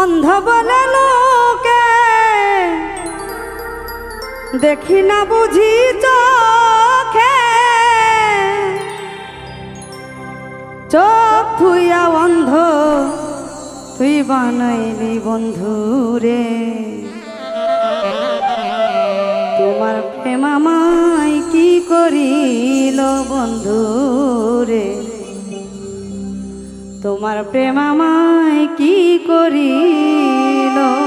অন্ধ বলে লোকে। দেখি না বুঝি চোখে। চোখ থুইয়া অন্ধ, তুই বানাইলি বন্ধু রে। তোমার প্রেমামাই কি করিল বন্ধু রে? তোমার প্রেমামায় কি করিল?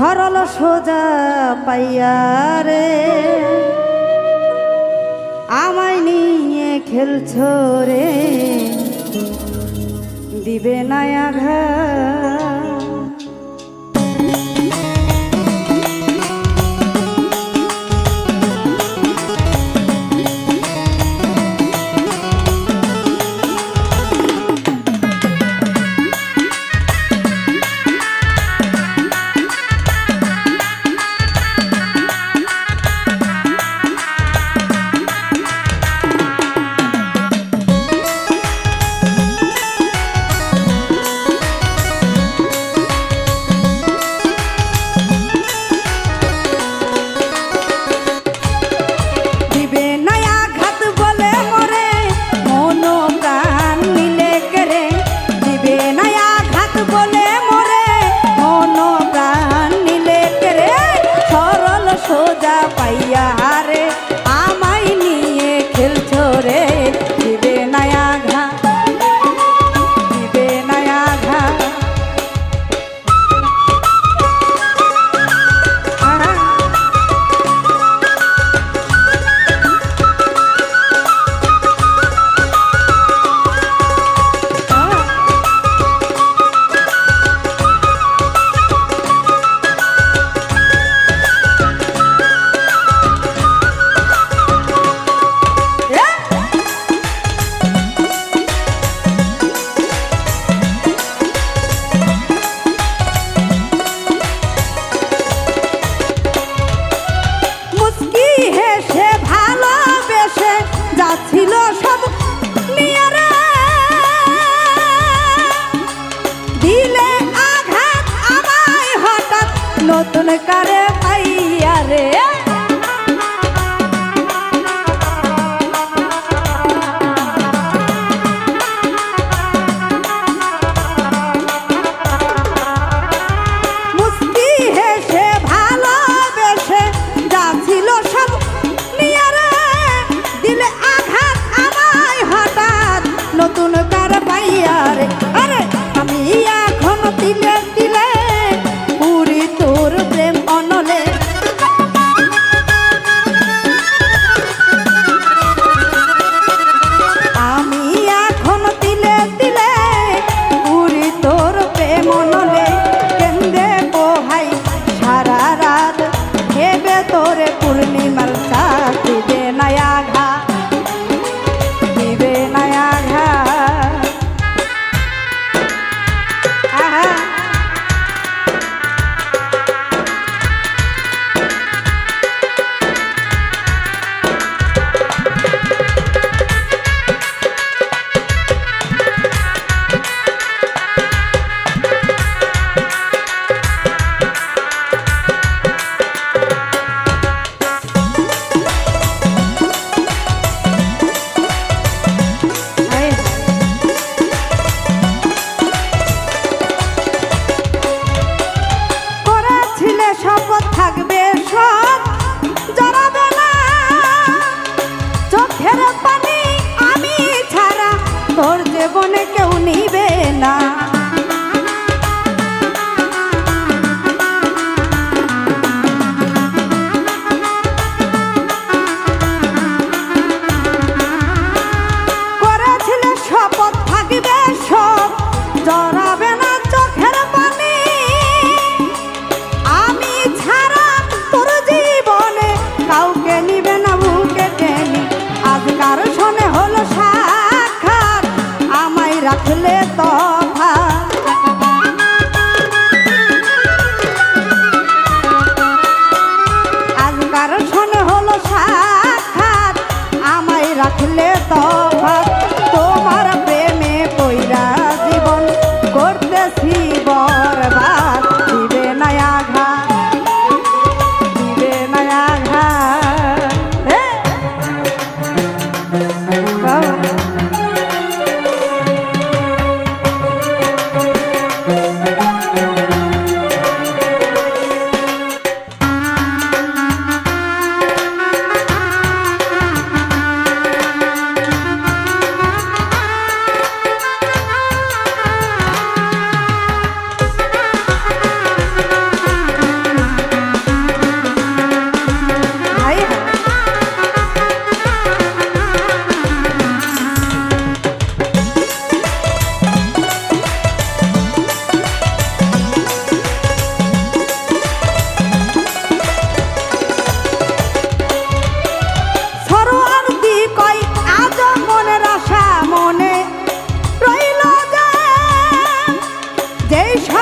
সরল সোজা পাইয়ারে আমায় নিয়ে খেলছ রে। দিবে নায়া আঘাত। yeah.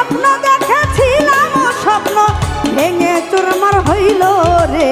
স্বপ্ন দেখেছিলাম স্বপ্ন ভেঙে চুরমার হইল রে।